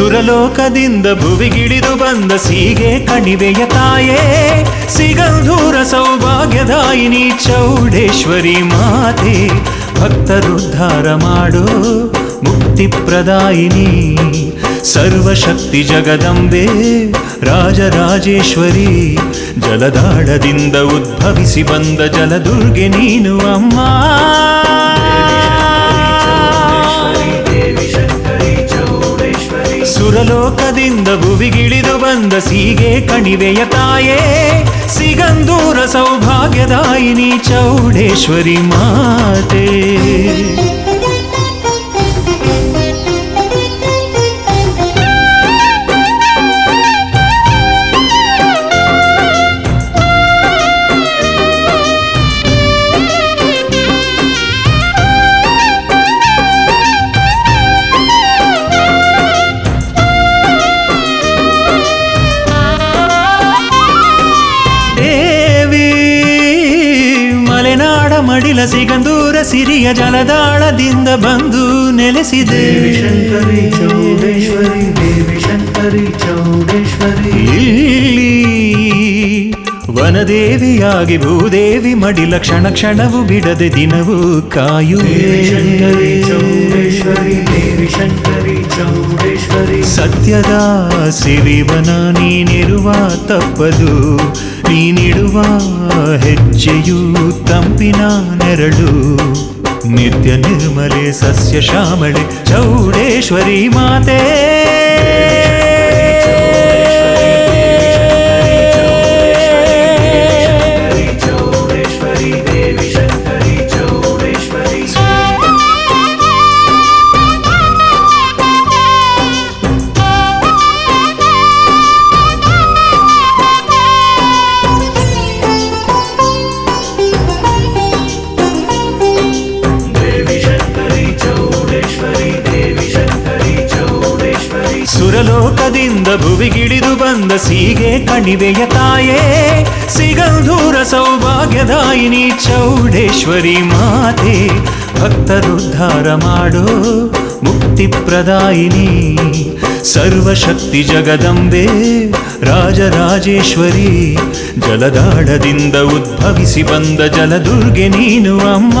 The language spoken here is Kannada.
ಸುರಲೋಕದಿಂದ ಭುವಿಗಿಳಿದು ಬಂದ ಸೀಗೆ ಕಣಿವೆಯ ತಾಯೇ, ಸಿಗಂಧೂರ ಸೌಭಾಗ್ಯದಾಯಿನಿ ಚೌಡೇಶ್ವರಿ ಮಾತೆ, ಭಕ್ತರುದ್ಧಾರ ಮಾಡು, ಮುಕ್ತಿ ಪ್ರದಾಯಿನಿ. ಸರ್ವಶಕ್ತಿ ಜಗದಂಬೆ, ರಾಜರಾಜೇಶ್ವರಿ, ಜಲದಾಳದಿಂದ ಉದ್ಭವಿಸಿ ಬಂದ ಜಲದುರ್ಗೆ ನೀನು ಅಮ್ಮ. ಸುರಲೋಕದಿಂದ ಭುವಿಗಿಳಿದು ಬಂದ ಸೀಗೆ ಕಣಿವೆಯ ತಾಯೇ ಸಿಗಂದೂರ ಸೌಭಾಗ್ಯದಾಯಿನಿ ಚೌಡೇಶ್ವರಿ ಮಾತೆ. ಮಡಿಲ ಸಿಗಂದೂರ ಸಿರಿಯ ಜಲದಾಳದಿಂದ ಬಂದು ನೆಲೆಸಿದೆ. ಶಂಕರಿ ಚೌಡೇಶ್ವರಿ ದೇವಿ ಶಂಕರಿ ಚೌಡೇಶ್ವರಿ. ಇಲ್ಲಿ ವನದೇವಿಯಾಗಿ ಭೂದೇವಿ ಮಡಿಲ ಕ್ಷಣ ಕ್ಷಣವು ಬಿಡದೆ ದಿನವೂ ಕಾಯು ಶಂಕರಿ ಚೌಡೇಶ್ವರಿ ದೇವಿ ಶಂಕರಿ ಚೌಡೇಶ್ವರಿ. ಸತ್ಯದ ಸಿರಿವನ ನೀನಿರುವ ತಪ್ಪದು ನೀನಿಡುವ ಹೆಜ್ಜೆಯು ತಂಪಿನ ನೆರಳು. ನಿತ್ಯ ನಿರ್ಮಲೆ ಸಸ್ಯ ಶ್ಯಾಮಳೆ ಚೌಡೇಶ್ವರಿ ಮಾತೆ. ಭುವಿಗಿಳಿದು ಬಂದ ಸೀಗೆ ಕಣಿವೆಯ ತಾಯೇ ಸಿಗಂಧೂರ ಸೌಭಾಗ್ಯದಾಯಿನಿ ಚೌಡೇಶ್ವರಿ ಮಾತೆ, ಭಕ್ತರುದ್ಧಾರ ಮಾಡೋ, ಮುಕ್ತಿ ಪ್ರದಾಯಿನಿ. ಸರ್ವಶಕ್ತಿ ಜಗದಂಬೆ, ರಾಜರಾಜೇಶ್ವರಿ, ಜಲದಾಳದಿಂದ ಉದ್ಭವಿಸಿ ಬಂದ ಜಲದುರ್ಗೆ ನೀನು ಅಮ್ಮ.